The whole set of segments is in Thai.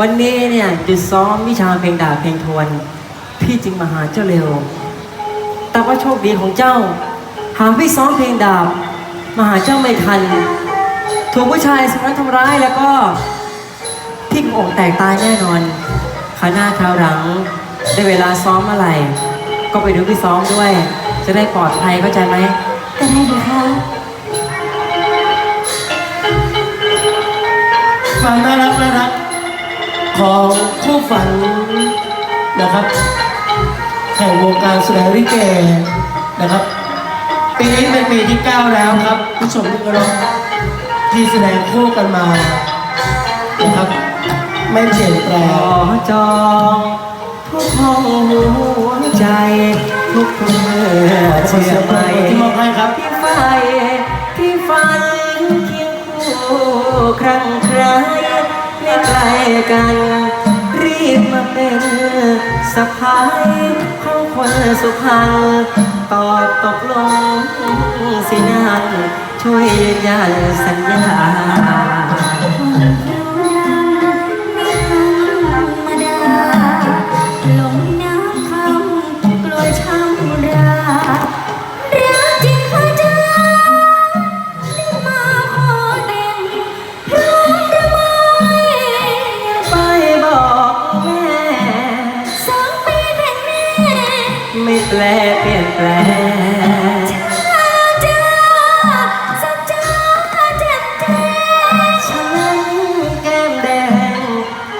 วันนี้เนี่ยจุดซ้อมวิชาเพลงดาบเพลงทวน พี่จึงมาหาเจ้าเร็ว แต่ว่าโชคดีของเจ้า หาพี่ซ้อมเพลงดาบมาหาเจ้าไม่ทัน ถูกผู้ชายสมนั้ทำร้ายแล้วก็พี่คงอกแตกตายแน่นอนขาหน้าคราวหลัง ได้เวลาซ้อมเมื่อไหร่ ก็ไปดูพี่ซ้อมด้วย จะได้ปลอดภัยเข้าใจไหมได้ดูค่ะ ของคู่ฝันนะครับแห่งวงการแสดงลิเกนะครับปีนี้เป็นปีที่ 9 แล้วครับ ผู้ชมที่เคารพที่แสดงคู่กันมานะครับ ไม่เปลี่ยนแปลงจองทุกห้องหัวใจ ทุกเมื่อขอเชื่อยงปไหรมบมือที่มอบให้ครับที่ไฟที่ฝันเคียงคู่ครั้งใคร กลกัน รีบมาเป็นสะพายของคนสุพรรณตอบตกลงสินันช่วยยืนยันสัญญา แปลเปลี่ยนแปลงฉันแก้มแดง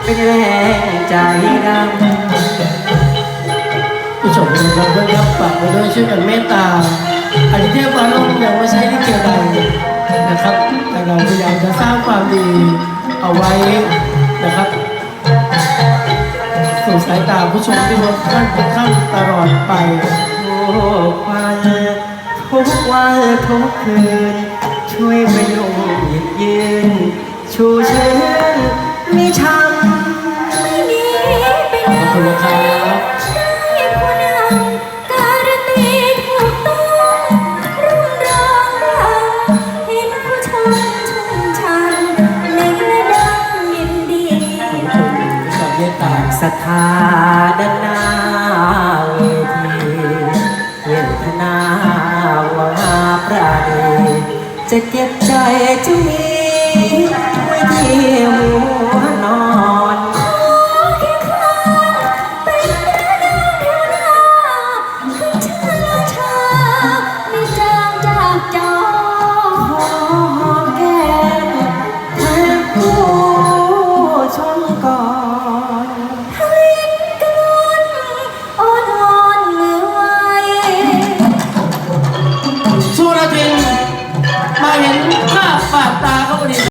เป็นแรงใจดผู้ชมทุกท่านด้วยครับฝากไว้ด้วยช่วยกันเมตตาอันนี้เทพวาลุ่มยังไม่ใช่ลิเกี่ยวใดนะครับ แต่เราพยายามจะสร้างความดีเอาไว้นะครับ สู่สายตาผู้ชมที่รับท่านทุกท่านตลอดไปทุกวันทุกวันทุกคืน ช่วยพยุงหยิบยืนชูชื่นมีช้ำไม่หนีไปไหน ตตาศรัทธาด้านนาเวทีเวทนาวาประดีจะเก็บใจจะมี